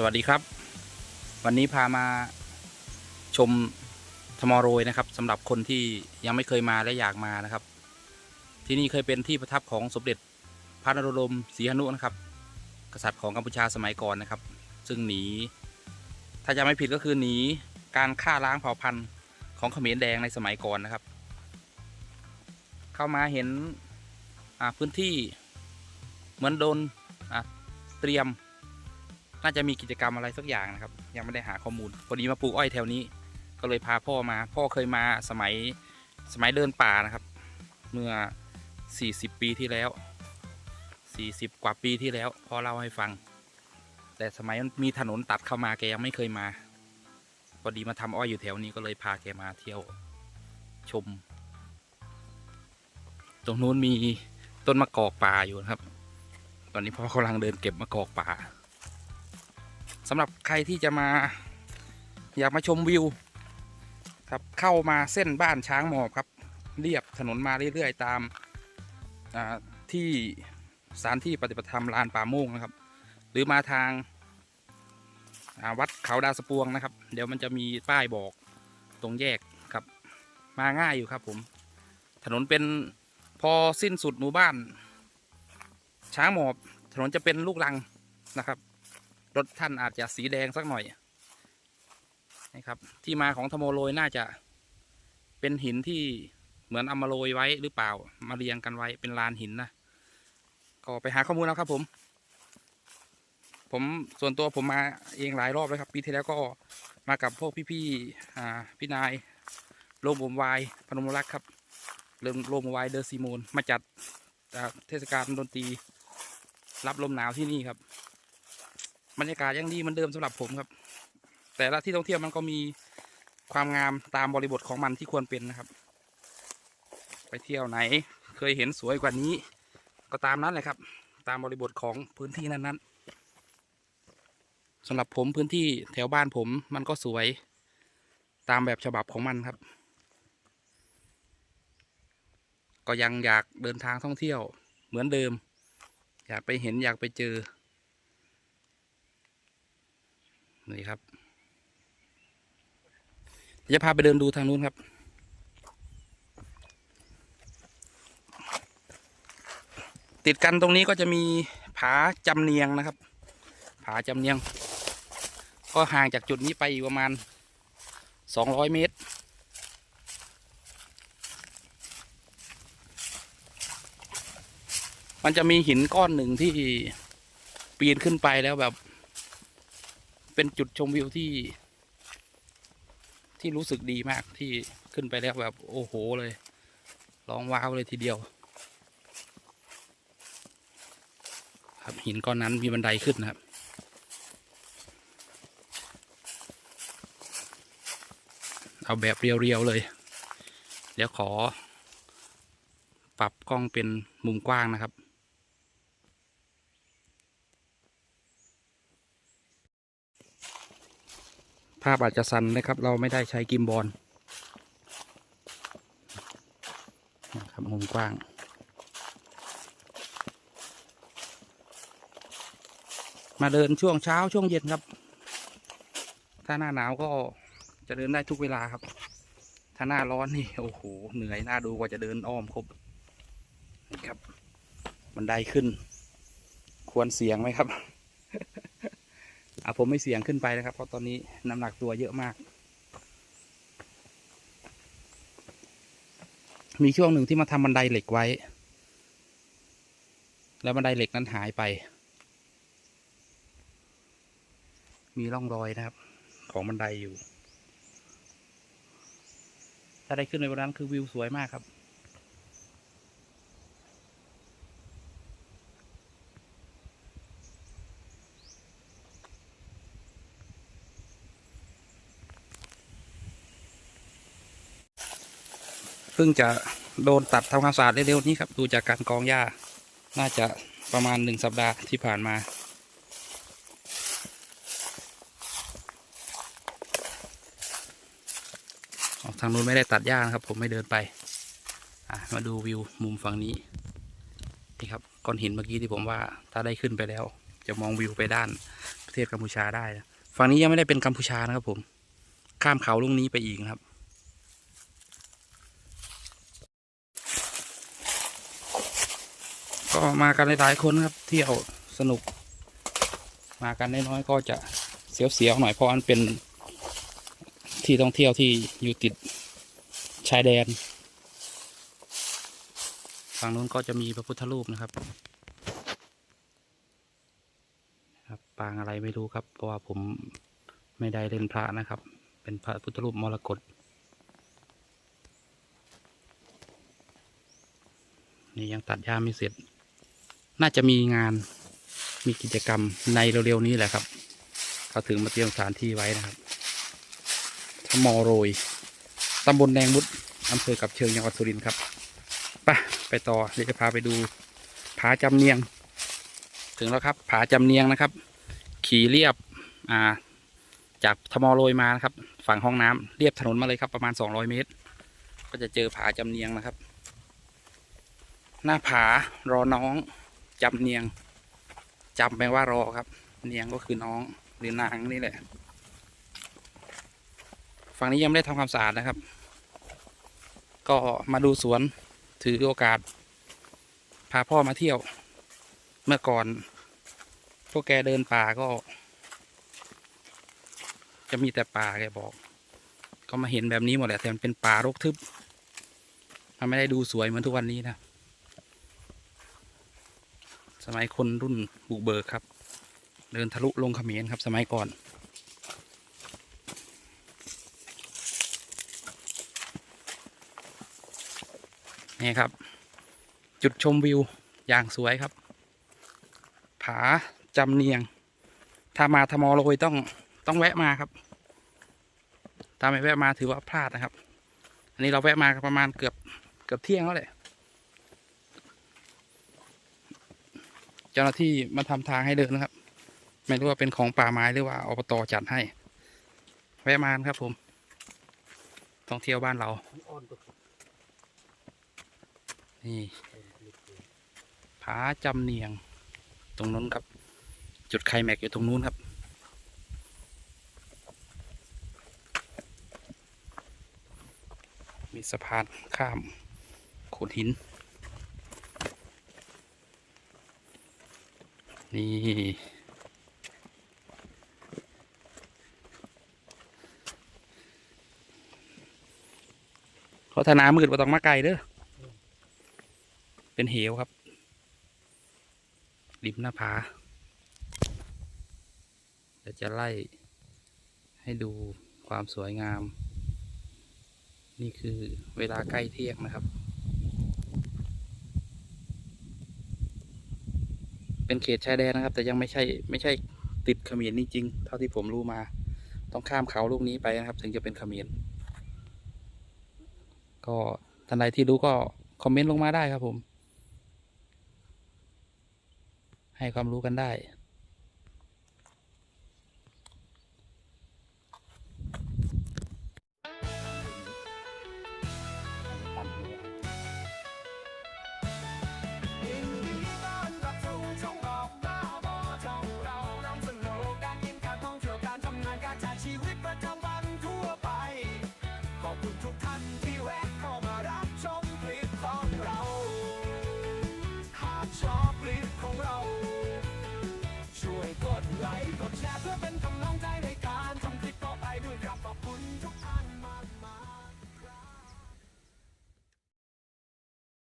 สวัสดีครับ วันนี้พามาชมทมอโรยนะครับสำหรับคนที่ยังไม่เคยมาและอยากมานะครับ ที่นี่เคยเป็นที่ประทับของสมเด็จพระนรดมศรีหนุนะครับ กษัตริย์ของกัมพูชาสมัยก่อนนะครับ ซึ่งหนี ถ้าจะไม่ผิดก็คือหนีการฆ่าล้างเผ่าพันธุ์ของเขมรแดงในสมัยก่อนนะครับ เข้ามาเห็นพื้นที่เหมือนโดนเตรียม น่าจะมีกิจกรรมอะไรสักอย่างนะครับ ยังไม่ได้หาข้อมูลพอดีมาปลูกอ้อยแถวนี้ ก็เลยพาพ่อมา พ่อเคยมาสมัยสมัยเดินป่านะครับ เมื่อ 40 ปีที่แล้ว 40 กว่าปีที่แล้วพ่อเล่าให้ฟัง แต่สมัยมันมีถนนตัดเข้ามาแกยังไม่เคยมา พอดีมาทำอ้อยอยู่แถวนี้ก็เลยพาแกมาเที่ยวชม ตรงนู้นมีต้นมะกอกป่าอยู่นะครับ ตอนนี้พ่อกำลังเดินเก็บมะกอกป่า สำหรับใครที่จะมาอยากมาชมวิวครับเข้ามาเส้นบ้านช้างหมอบครับ เรียบถนนมาเรื่อยๆตามาที่สถานที่ปฏิบัติธรรมลานป่าโมงนะครับ หรือมาทางาวัดเขาดาสปวงนะครับ เดี๋ยวมันจะมีป้ายบอกตรงแยกครับ มาง่ายอยู่ครับผม ถนนเป็นพอสิ้นสุดหมู่บ้าน ช้างหมอบ ถนนจะเป็นลูกรังนะครับ รถท่านอาจจะสีแดงสักหน่อยนะครับ ที่มาของธโมโรยน่าจะเป็นหินที่เหมือนเอามาโรยไว้หรือเปล่า มาเรียงกันไว้เป็นลานหินนะก็ไปหาข้อมูลแล้วครับ ผม ผมส่วนตัวผมมาเองหลายรอบแล้วครับปีที่แล้วก็มากับพวกพี่ๆอ่าพี่นายโลมบมวายพนมรักษ์ครับเริ่มโลมบมวายเดอร์ซีโมนมาจัดเทศกาลดนตรีรับลมหนาวที่นี่ครับ บรรยากาศยังดีเหมือนเดิมสำหรับผมครับ แต่ละที่ท่องเที่ยวมันก็มีความงามตามบริบทของมันที่ควรเป็นนะครับ ไปเที่ยวไหน เคยเห็นสวยกว่านี้ ก็ตามนั้นเลยครับ ตามบริบทของพื้นที่นั้น ๆสำหรับผมพื้นที่แถวบ้านผมมันก็สวยตามแบบฉบับของมันครับ ก็ยังอยากเดินทางท่องเที่ยวเหมือนเดิม อยากไปเห็นอยากไปเจอ นี่ครับจะพาไปเดินดูทางนู้นครับ ติดกันตรงนี้ก็จะมีผาจำเนียงนะครับ ผาจำเนียง ก็ห่างจากจุดนี้ไปอีกประมาณสองร้อยเมตรมันจะมีหินก้อนหนึ่งที่ปีนขึ้นไปแล้วแบบ เป็นจุดชมวิวที่ ที่รู้สึกดีมากที่ขึ้นไปแล้วแบบโอ้โหเลยร้องว้าวเลยทีเดียว ครับหินก้อนนั้นมีบันไดขึ้นนะครับเอาแบบเรียวๆเลย เดี๋ยวขอ ปรับกล้องเป็นมุมกว้างนะครับ ภาพอาจจะสั่นนะครับ เราไม่ได้ใช้กิมบอลนะครับมุมกว้าง มาเดินช่วงเช้าช่วงเย็นครับ ถ้าหน้าหนาวก็จะเดินได้ทุกเวลาครับ ถ้าหน้าร้อนนี่โอ้โหเหนื่อยหน้าดูกว่าจะเดินอ้อมครบนี่ครับบันไดขึ้น ควรเสียงไหมครับ อะผมไม่เสี่ยงขึ้นไปนะครับ เพราะตอนนี้น้ำหนักตัวเยอะมาก มีช่วงหนึ่งที่มาทำบันไดเหล็กไว้ แล้วบันไดเหล็กนั้นหายไป มีร่องรอยนะครับ ของบันไดอยู่ ถ้าได้ขึ้นในวันนั้นคือวิวสวยมากครับ พิ่งจะโดนตัดทำความสะอาดเร็วๆนี้ครับ ดูจากการกองหญ้า น่าจะประมาณหนึ่งสัปดาห์ที่ผ่านมา ออกทางนู้นไม่ได้ตัดหญ้านะครับ ผมไม่เดินไป มาดูวิวมุมฝั่งนี้ นี่ครับก้อนหินเมื่อกี้ที่ผมว่าถ้าได้ขึ้นไปแล้ว จะมองวิวไปด้านประเทศกัมพูชาได้นะฝั่งนี้ยังไม่ได้เป็นกัมพูชานะครับผม ข้ามเขาลุงนี้ไปอีกครับ ก็มากันหลายๆคนครับ เที่ยวสนุก มากันน้อยๆก็จะเสียวๆหน่อยเพราะมันเป็นที่ท่องเที่ยวที่อยู่ติดชายแดนฝั่งนู้นก็จะมีพระพุทธรูปนะครับครับปางอะไรไม่รู้ครับ เพราะว่าผมไม่ได้เล่นพระนะครับ เป็นพระพุทธรูปมรกตนี่ยังตัดหญ้าไม่เสร็จ น่าจะมีงานมีกิจกรรมในเร็วๆนี้แหละครับ เขาถึงมาเตรียมสถานที่ไว้นะครับทมอโรยตำบลแดงมุดอำเภอกับเชิงจังหวัดสุรินทร์ครับไปไปต่อเดี๋ยวจะพาไปดูผาจำเนียง ถึงแล้วครับผาจำเนียงนะครับ ขี่เรียบอ่าจากทมอโรยมานะครับ ฝั่งห้องน้ำเรียบถนนมาเลยครับประมาณ 200 เมตร ก็จะเจอผาจำเนียงนะครับ หน้าผารอน้อง จำเนียงจำแปลว่ารอครับ เนียงก็คือน้องหรือนางนี่แหละ ฝั่งนี้ยังไม่ได้ทำความสะอาดนะครับ ก็มาดูสวนถือโอกาส พาพ่อมาเที่ยว เมื่อก่อน พวกแกเดินป่าก็ จะมีแต่ป่าแกบอก ก็มาเห็นแบบนี้หมดแหละแต่มันเป็นป่ารกทึบมันไม่ได้ดูสวยเหมือนทุกวันนี้นะ สมัยคนรุ่นบุกเบิกครับ เดินทะลุลงเขมรครับ สมัยก่อน นี่ครับ จุดชมวิวอย่างสวยครับ ผาจำเนียง ถ้ามาทมอโรยต้องต้องแวะมาครับ ถ้าไม่แวะมาถือว่าพลาดนะครับ อันนี้เราแวะมาประมาณเกือบเกือบเที่ยงแล้วแหละ จ้าหน้าที่มาทำทางให้เดินนะครับ ไม่รู้ว่าเป็นของป่าไม้หรือว่าอบตจัดให้ แวะมาครับผมท่องเที่ยวบ้านเรา นี่ผาจำเนียง ตรงนู้นครับ จุดไคลแม็กอยู่ตรงนู้นครับ มีสะพานข้ามโขดหิน นี่เขาธนามืดว่าต้องมาไกลเด้อ เป็นเหวครับริมหน้าผาเดี๋ยวจะไล่ให้ดูความสวยงาม นี่คือเวลาใกล้เที่ยงนะครับ เป็นเขตชายแดนนะครับ แต่ยังไม่ใช่ไม่ใช่ติดเขมรนี่จริง เท่าที่ผมรู้มา ต้องข้ามเขาลูกนี้ไปนะครับ ถึงจะเป็นเขมรก็ท่านใดที่รู้ก็คอมเมนต์ลงมาได้ครับผม ให้ความรู้กันได้